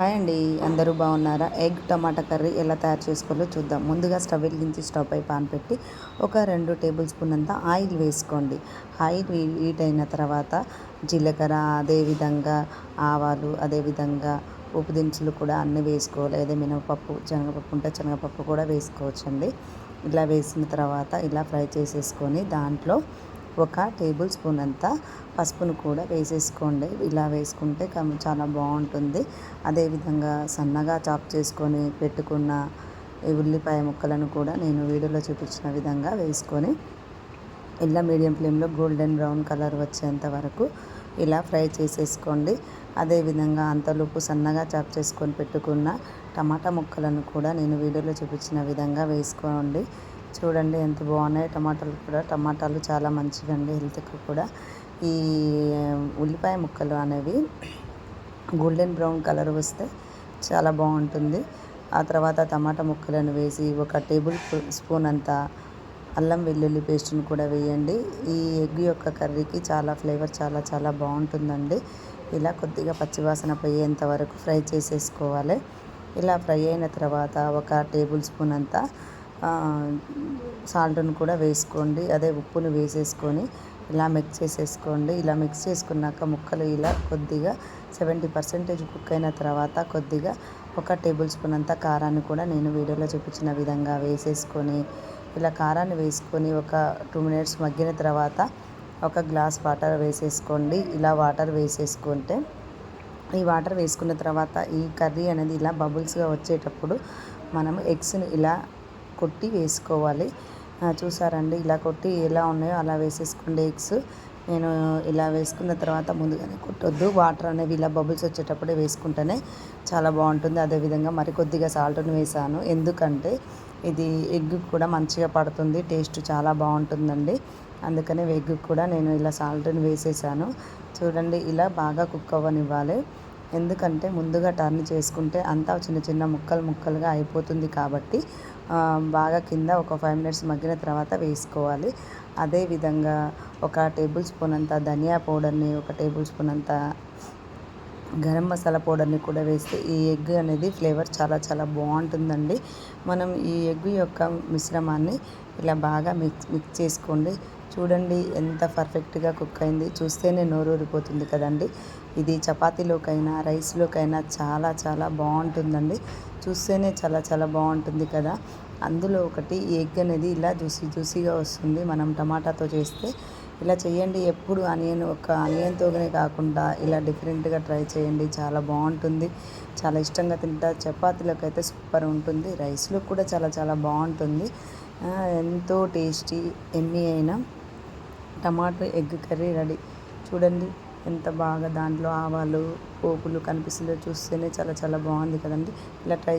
Hi అండి అందరూ బాగున్నారా? ఎగ్ టమాటా కర్రీ ఎలా తయారు చేసుకోవాలో చూద్దాం. ముందుగా స్టవ్ వెలిగించి స్టవ్ పై పాన్ పెట్టి ఒక రెండు టేబుల్ స్పూన్ అంతా ఆయిల్ వేసుకోండి. ఆయిల్ హీట్ అయిన తర్వాత జీలకర్ర అదేవిధంగా ఆవాలు అదేవిధంగా ఉప్పు దినుసులు కూడా అన్నీ వేసుకోవాలి. అదే మినపప్పు శనగపప్పు ఉంటే శనగపప్పు కూడా వేసుకోవచ్చండి. ఇలా వేసిన తర్వాత ఇలా ఫ్రై చేసేసుకొని దాంట్లో ఒక టేబుల్ స్పూన్ అంతా పసుపును కూడా వేసేసుకోండి. ఇలా వేసుకుంటే చాలా బాగుంటుంది. అదేవిధంగా సన్నగా చాప్ చేసుకొని పెట్టుకున్న ఈ ఉల్లిపాయ ముక్కలను కూడా నేను వీడియోలో చూపించిన విధంగా వేసుకొని ఇలా మీడియం ఫ్లేమ్లో గోల్డెన్ బ్రౌన్ కలర్ వచ్చేంత వరకు ఇలా ఫ్రై చేసేసుకోండి. అదేవిధంగా అంతలోపు సన్నగా చాప్ చేసుకొని పెట్టుకున్న టమాటా ముక్కలను కూడా నేను వీడియోలో చూపించిన విధంగా వేసుకోండి. చూడండి ఎంత బాగున్నాయి టమాటాలు కూడా. టమాటాలు చాలా మంచివండి హెల్త్కి కూడా. ఈ ఉల్లిపాయ ముక్కలు అనేవి గోల్డెన్ బ్రౌన్ కలర్ వస్తే చాలా బాగుంటుంది. ఆ తర్వాత టమాటా ముక్కలను వేసి ఒక టేబుల్ స్పూన్ అంత అల్లం వెల్లుల్లి పేస్ట్ని కూడా వేయండి. ఈ ఎగ్ యొక్క కర్రీకి చాలా ఫ్లేవర్ చాలా చాలా బాగుంటుందండి. ఇలా కొద్దిగా పచ్చివాసన పోయేంత వరకు ఫ్రై చేసేసుకోవాలి. ఇలా ఫ్రై అయిన తర్వాత ఒక టేబుల్ స్పూన్ అంతా సాల్ట్ను కూడా వేసుకోండి. అదే ఉప్పును వేసేసుకొని ఇలా మిక్స్ చేసేసుకోండి. ఇలా మిక్స్ చేసుకున్నాక ముక్కలు ఇలా కొద్దిగా సెవెంటీ పర్సెంటేజ్ కుక్ అయిన తర్వాత కొద్దిగా ఒక టేబుల్ స్పూన్ అంత కారాన్ని కూడా నేను వీడియోలో చూపించిన విధంగా వేసేసుకొని ఇలా కారాన్ని వేసుకొని ఒక టూ మినిట్స్ మగ్గిన తర్వాత ఒక గ్లాస్ వాటర్ వేసేసుకోండి. ఇలా వాటర్ వేసేసుకుంటే ఈ వాటర్ వేసుకున్న తర్వాత ఈ కర్రీ అనేది ఇలా బబుల్స్గా వచ్చేటప్పుడు మనం ఎగ్స్ని ఇలా కొట్టి వేసుకోవాలి. చూసారండి ఇలా కొట్టి ఎలా ఉన్నాయో అలా వేసేసుకోండి ఎగ్స్. నేను ఇలా వేసుకున్న తర్వాత ముందుగానే కొట్టొద్దు. వాటర్ అనేవి ఇలా బబుల్స్ వచ్చేటప్పుడే వేసుకుంటేనే చాలా బాగుంటుంది. అదేవిధంగా మరి కొద్దిగా సాల్ట్ని వేసాను. ఎందుకంటే ఇది ఎగ్ కూడా మంచిగా పడుతుంది. టేస్ట్ చాలా బాగుంటుందండి. అందుకనే ఎగ్ కూడా నేను ఇలా సాల్ట్ని వేసేసాను. చూడండి ఇలా బాగా కుక్ అవ్వనివ్వాలి. ఎందుకంటే ముందుగా టర్న్ చేసుకుంటే అంతా చిన్న చిన్న ముక్కలు ముక్కలుగా అయిపోతుంది కాబట్టి బాగా కింద ఒక ఫైవ్ మినిట్స్ మగ్గిన తర్వాత వేసుకోవాలి. అదేవిధంగా ఒక టేబుల్ స్పూన్ అంత ధనియా పౌడర్ని ఒక టేబుల్ స్పూన్ అంత గరం మసాలా పౌడర్ని కూడా వేస్తే ఈ ఎగ్ అనేది ఫ్లేవర్ చాలా చాలా బాగుంటుందండి. మనం ఈ ఎగ్ యొక్క మిశ్రమాన్ని ఇలా బాగా మిక్స్ మిక్స్ చేసుకోండి. చూడండి ఎంత పర్ఫెక్ట్గా కుక్ అయింది. చూస్తేనే నోరూరిపోతుంది కదండి. ఇది చపాతీలోకైనా రైస్లోకైనా చాలా చాలా బాగుంటుందండి. చూస్తేనే చాలా చాలా బాగుంటుంది కదా. అందులో ఒకటి ఎగ్ అనేది ఇలా జ్యూసీ జ్యూసీగా వస్తుంది. మనం టమాటాతో చేస్తే ఇలా చేయండి. ఎప్పుడు ఆనియన్ ఒక ఆనియన్తోనే కాకుండా ఇలా డిఫరెంట్గా ట్రై చేయండి. చాలా బాగుంటుంది. చాలా ఇష్టంగా తింటారు చపాతీలకు అయితే సూపర్ ఉంటుంది. రైస్లో కూడా చాలా చాలా బాగుంటుంది. ఎంతో టేస్టీ ఎమ్మీ అయినా టమాటో ఎగ్ కర్రీ రెడీ. చూడండి ఎంత బాగా దాంట్లో ఆవాలు పోపులు కనిపిస్తుందో చూస్తేనే చాలా చాలా బాగుంది కదండి. ఇలా ట్రై